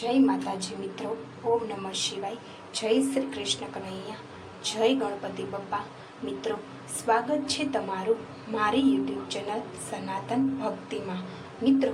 જય માતાજી મિત્રો, ઓમ નમઃ શિવાય. જય શ્રી કૃષ્ણ કનૈયા, જય ગણપતિ બપ્પા. મિત્રો, સ્વાગત છે તમારું મારી યુટ્યુબ ચેનલ સનાતન ભક્તિમાં. મિત્રો,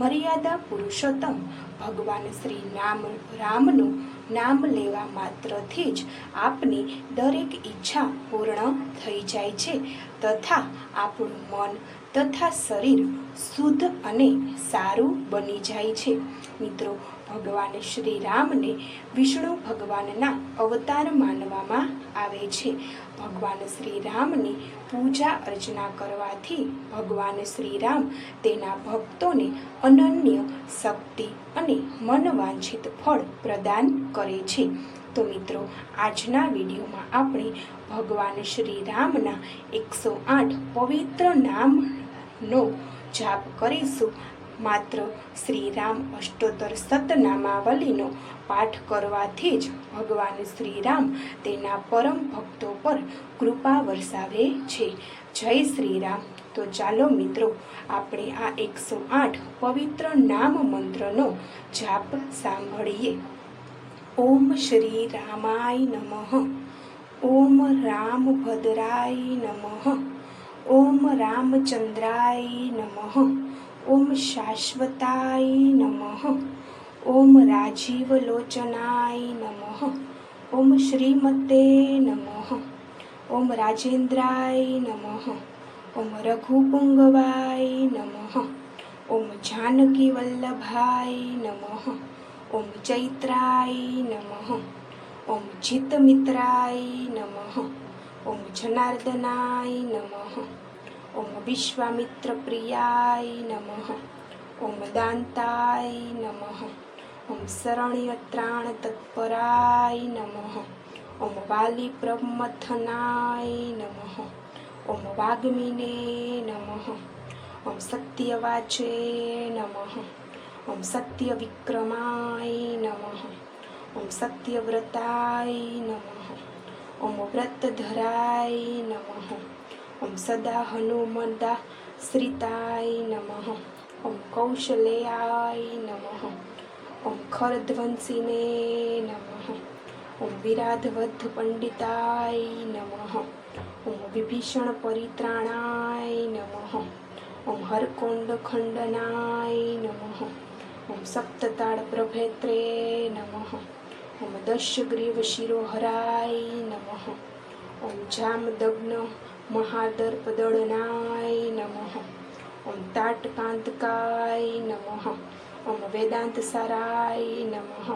મર્યાદા પુરુષોત્તમ ભગવાન શ્રી નામ, રામનું નામ લેવા માત્રથી જ આપની દરેક ઈચ્છા પૂર્ણ થઈ જાય છે તથા આપણું મન તથા શરીર શુદ્ધ અને સારું બની જાય છે. મિત્રો, ભગવાન શ્રી રામને વિષ્ણુ ભગવાનના અવતાર માનવામાં આવે છે. ભગવાન શ્રી રામની પૂજા અર્ચના કરવાથી ભગવાન શ્રી રામ તેના ભક્તોને અનન્ય શક્તિ અને મનવાંછિત ફળ પ્રદાન કરે છે. તો મિત્રો, આજના વિડીયોમાં આપણે ભગવાન શ્રી રામના એકસો આઠ પવિત્ર નામનો જાપ કરીશું. માત્ર શ્રી રામ અષ્ટોત્તર સતનામાવલીનો પાઠ કરવાથી જ ભગવાન શ્રી રામ તેના પરમ ભક્તો પર કૃપા વરસાવે છે. જય શ્રી રામ તો ચાલો મિત્રો, આપણે આ એકસો આઠ પવિત્ર નામ મંત્રનો જાપ સાંભળીએ. ઓમ શ્રી રામાય નમઃ. ઓમ રામ ભદ્રાય નમઃ. ઓમ રામચંદ્રાય નમઃ, ઓમ શાશ્વતાય નમઃ, ઓમ રાજીવલોચનાય નમઃ, ઓમ શ્રીમતે નમઃ, ઓમ રાજેન્દ્રાય નમઃ, ઓમ રઘુપુંગવાય નમઃ, ઓમ જાનકી વલ્લભાય નમઃ, ઓમ ચૈત્રાય નમઃ, ઓમ જીતમિત્રાય નમઃ. ઓમ જનાર્દનાય નમઃ. ઓમ વિશ્વામિત્રપ્રિયાય નમઃ. ઓમ દાંતાય નમઃ. ઓમ શરણ્યત્રાણ તત્પરાય નમઃ. ઓમ વાલી પ્રમથનાય નમઃ. ઓમ વાગ્મિને નમઃ. ઓમ સત્યવાચે નમઃ. ઓમ સત્યવિક્રમાય નમઃ. ઓમ સત્યવ્રતાય નમઃ. ઓમ વ્રતધરાય નમઃ ઓમ સદા હનુમદા શ્રિતાય નમઃ ઓમ કૌશલેયાય નમઃ ઓમ ખરધ્વંસિને નમઃ ઓમ વિરાધવદ્ધ પંડિતાય નમઃ ઓમ વિભીષણ પરિત્રાણાય નમઃ ઓમ હરકોંડ ખંડનાય નમઃ ઓમ સપ્તતાળ પ્રભેત્રે નમઃ ઓમ દશગ્રીવ શિરોહરાય નમઃ ઓમ જામદગ્ન મહાદર્પદળનાય નમઃ ઓમ તાટકાંતકાય નમઃ ઓમ વેદાંત સારાય નમઃ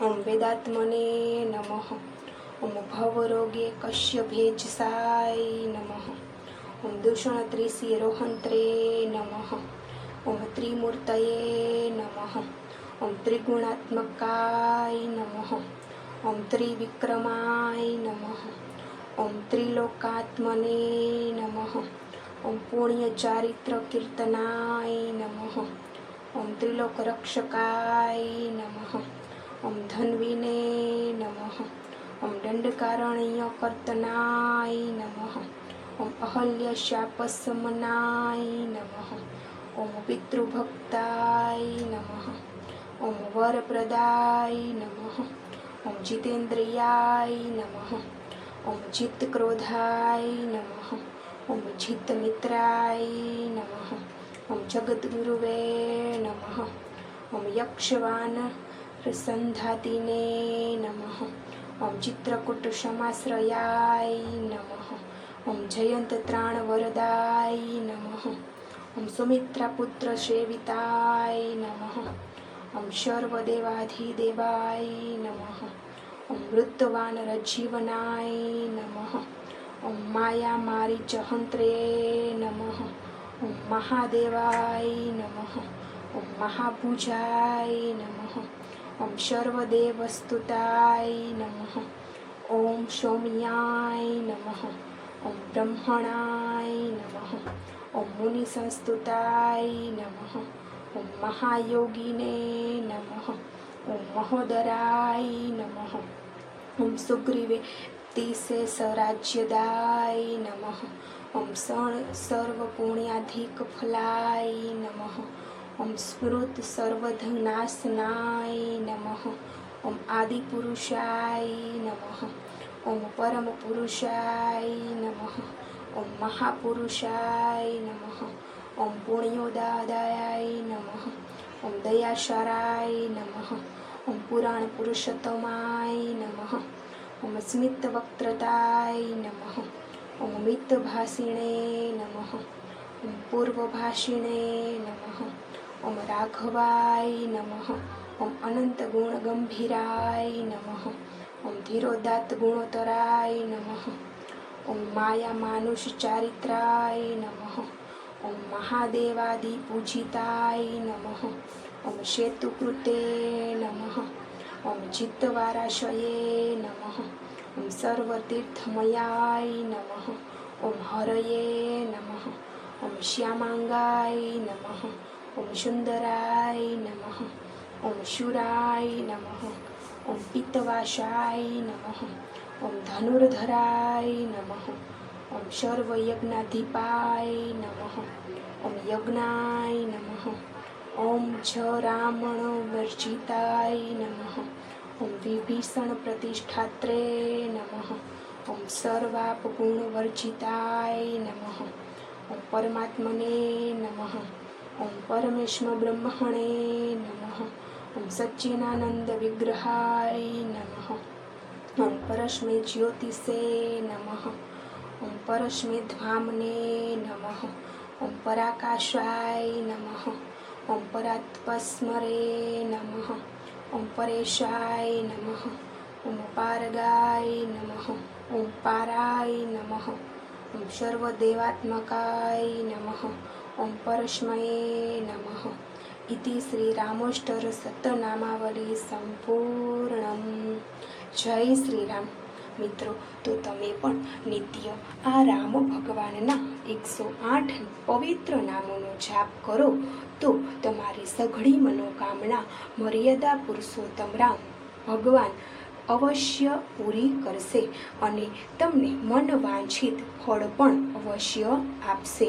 ઓમ વેદાત્મને નમઃ ઓમ ભવરોગે કશ્ય ભેજસાય નમઃ ઓમ દૂષણ ત્રિશી રોહંત્રે નમઃ ઓમ ત્રિમૂર્તયે નમઃ ઓમ ત્રિગુણાત્મકાય નમઃ. ઓમ ત્રિવિક્રમાય નમઃ. ઓમ ત્રિલોકાત્મને નમઃ. ઓમ પુણ્ય ચારિત્ર કીર્તનાય નમઃ. ઓમ ત્રિલોક રક્ષકાય નમઃ. ઓમ ધન્વીને નમઃ. ઓમ દંડકારણ્ય કર્તનાય નમઃ. ઓમ અહલ્ય શાપસમનાય નમઃ. ઓમ પિતૃભક્તાય નમઃ. ઓમ વરપ્રદાય નમઃ. ઓમ જીતેન્દ્રિયાય નમઃ. ઓમ ચિત્તક્રોધાય નમઃ. ઓમ ચિત્તમિત્રાય નમઃ. ઓમ જગદગુરુવે નમઃ. ઓમ યક્ષવાન સંધાતિને નમઃ. ઓમ ચિત્રકૂટ સમાશ્રયાય નમઃ. ઓમ જયંત ત્રાણ વરદાય નમઃ. ઓમ સુમિત્રાપુત્ર સેવિતાય નમઃ. ઓમ સર્વદેવાધિદેવાય નમઃ. ઓમ મૃતવાન રજીવનાય નમઃ. ઓમ માયા મારી ચહંત્રે નમઃ. ઓમ મહાદેવાય નમઃ. ઓમ મહાભુજાય નમઃ. ઓમ સર્વદેવસ્તુતાય નમઃ. ઓમ સૌમ્યાય નમઃ. ઓમ બ્રહ્મણાય નમઃ. ઓમ મુનિ સંસ્તુતાય નમઃ. ઓમ મહાયોગીને નમઃ ઓમ મહોદરાય નમઃ ઓમ સુગ્રીવે તિસે સ્વરાજ્યદાય નમઃ ઓમ સર્વ પુણ્યાધિક ફલાય નમઃ ઓમ સ્મૃત સર્વધનાશનાય નમઃ ઓમ આદિપુરુષાય નમઃ ઓમ પરમ પુરુષાય નમઃ ઓમ મહાપુરુષાય નમઃ ઓમ પુણ્યોદાદાય નમઃ, ઓમ દયાશરાય નમઃ, ઓમ પુરાણ પુરુષોત્તમાય નમઃ, ઓમ સ્મિત વક્ત્રતાય નમઃ, ઓમ મિતભાષિણે નમઃ, ઓમ પૂર્વભાષિણે નમઃ, ઓમ રાઘવાય નમઃ, ઓમ અનંત ગુણ ગંભીરાય નમઃ, ઓમ ધીરોદાત ગુણોતરાય નમઃ, ઓમ માયા માનુષ ચારિત્રાય નમઃ ઓમ મહાદેવાદિ પૂજિતાય નમઃ ઓમ સેતુકૃતે નમઃ ઓમ ચિત્તવારાશયે નમઃ ઓમ સર્વતીર્થમયાય નમઃ ઓમ હરયે નમઃ ઓમ શ્યામાંગાય નમઃ ઓમ સુંદરાય નમઃ ઓમ શુરાય નમઃ ઓમ પિત્તવાશાય નમઃ ઓમ ધનુર્ધરાય નમઃ ઓમ સર્વયજ્ઞાધિપાય નમઃ. ઓમ યજ્ઞાય નમઃ. ઓમ છ રામણ વર્જિતાય નમઃ. ઓમ વિભીષણ પ્રતિષ્ઠાત્રે નમઃ. ઓમ સર્વાપ ગુણ વર્જિતાય નમઃ. ઓમ પરમાત્મને નમઃ. ઓમ પરમેશ્વ બ્રહ્મણે નમઃ. ઓમ સચ્ચિનાનંદ વિગ્રહાય નમઃ. ઓમ પરશ્મે જ્યોતિષે નમઃ. ઓમ પરસ્મે ધ્વામને નમઃ. ઓમ પરાકાશાય નમઃ. ઓમ પરાત્પસ્મરે નમઃ. ઓમ પરેશાય નમઃ. ઓમ પારગાય નમઃ. ઓમ પારાય નમઃ. ઓમ સર્વદેવાત્મકાય નમઃ. ઓમ પરસ્મયે નમઃ. ઇતિ શ્રી રામોષ્ટર સતનામાવલી સંપૂર્ણમ. જય શ્રી રામ મિત્રો, તો તમે પણ નિત્ય આ રામ ભગવાનના એકસો આઠ પવિત્ર નામોનો જાપ કરો, તો તમારી સઘળી મનોકામના મર્યાદા પુરુષોત્તમ રામ ભગવાન અવશ્ય પૂરી કરશે અને તમને મન વાંછિત ફળ પણ અવશ્ય આપશે.